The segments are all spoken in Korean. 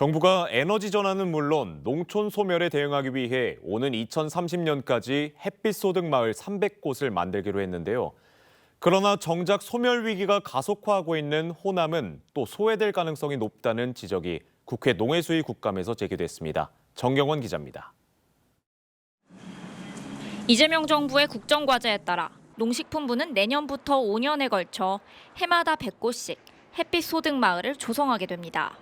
정부가 에너지 전환은 물론 농촌 소멸에 대응하기 위해 오는 2030년까지 햇빛 소득 마을 300곳을 만들기로 했는데요. 그러나 정작 소멸 위기가 가속화하고 있는 호남은 또 소외될 가능성이 높다는 지적이 국회 농해수위 국감에서 제기됐습니다. 정경원 기자입니다. 이재명 정부의 국정과제에 따라 농식품부는 내년부터 5년에 걸쳐 해마다 100곳씩 햇빛 소득 마을을 조성하게 됩니다.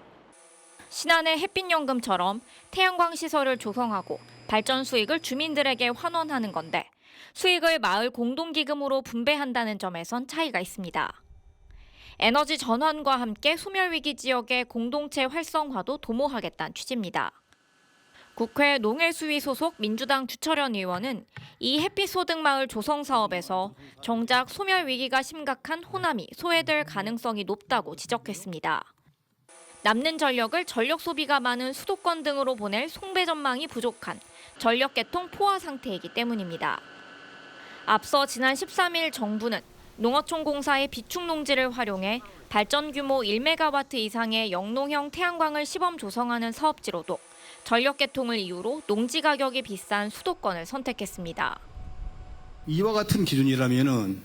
신안의 햇빛연금처럼 태양광 시설을 조성하고 발전 수익을 주민들에게 환원하는 건데 수익을 마을 공동기금으로 분배한다는 점에선 차이가 있습니다. 에너지 전환과 함께 소멸위기 지역의 공동체 활성화도 도모하겠다는 취지입니다. 국회 농해수위 소속 민주당 주철현 의원은 이 햇빛 소득 마을 조성 사업에서 정작 소멸 위기가 심각한 호남이 소외될 가능성이 높다고 지적했습니다. 남는 전력을 전력 소비가 많은 수도권 등으로 보낼 송배 전망이 부족한 전력 개통 포화 상태이기 때문입니다. 앞서 지난 13일 정부는 농어촌 공사의 비축 농지를 활용해 발전 규모 1메가와트 이상의 영농형 태양광을 시범 조성하는 사업지로도 전력 개통을 이유로 농지 가격이 비싼 수도권을 선택했습니다. 이와 같은 기준이라면은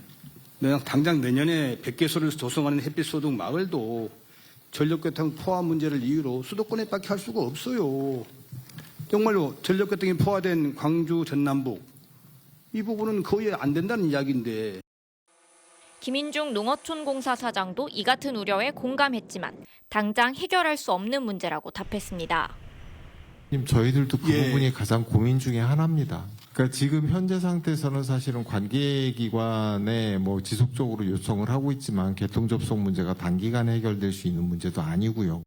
당장 내년에 100개소를 조성하는 햇빛 소득 마을도 전력교통 포화 문제를 이유로 수도권에 밖에 할 수가 없어요. 정말로 전력교통이 포화된 광주 전남북 이 부분은 거의 안 된다는 이야기인데 김인중 농어촌 공사 사장도 이 같은 우려에 공감했지만 당장 해결할 수 없는 문제라고 답했습니다. 님, 저희들도 그 예. 부분이 가장 고민 중에 하나입니다. 그러니까 지금 현재 상태에서는 사실은 관계기관에 뭐 지속적으로 요청을 하고 있지만 개통 접속 문제가 단기간에 해결될 수 있는 문제도 아니고요.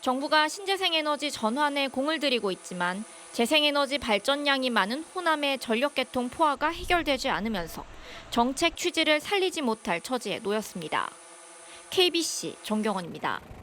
정부가 신재생에너지 전환에 공을 들이고 있지만 재생에너지 발전량이 많은 호남의 전력 개통 포화가 해결되지 않으면서 정책 취지를 살리지 못할 처지에 놓였습니다. KBC 정경원입니다.